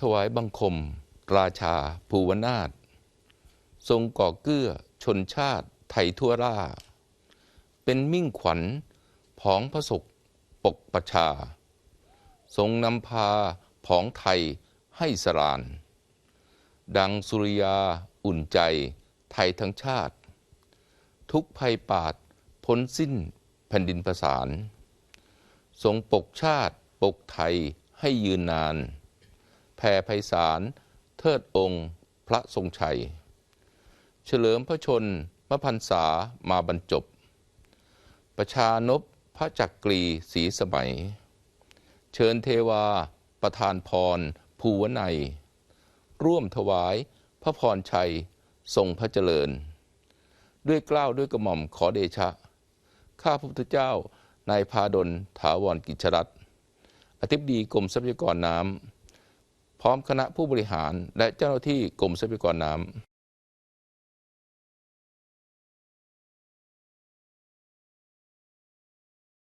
ถวายบังคม ราชา ภูวนาถทรงก่อเกื้อชนชาติไทยทั่วราเป็นมิ่งขวัญผองพระศกปกประชา ทรงนำพาผองไทยให้สราน ดังสุริยาอุ่นใจไทยทั้งชาติ ทุกภัยปาดพ้นสิ้นแผ่นดินประสาน ทรงปกชาติปกไทยให้ยืนนาน แผ่ไพศาล เทิดองค์ พระทรงชัย เฉลิมพระชนมพันษามาบรรจบ ประชานพพระจักรีศรีสมัย เชิญเทวา ประธานพร ภูวนัย ร่วมถวายพระพรชัยทรงพระเจริญ ด้วยกล้าวด้วยกระหม่อมขอเดชะ ข้าพระพุทธเจ้านายพาดลถาวรกิจรัตอธิบดีกรมทรัพยากรน้ำ พร้อมคณะผู้บริหารและเจ้าหน้าที่กรมทรัพยากรน้ำ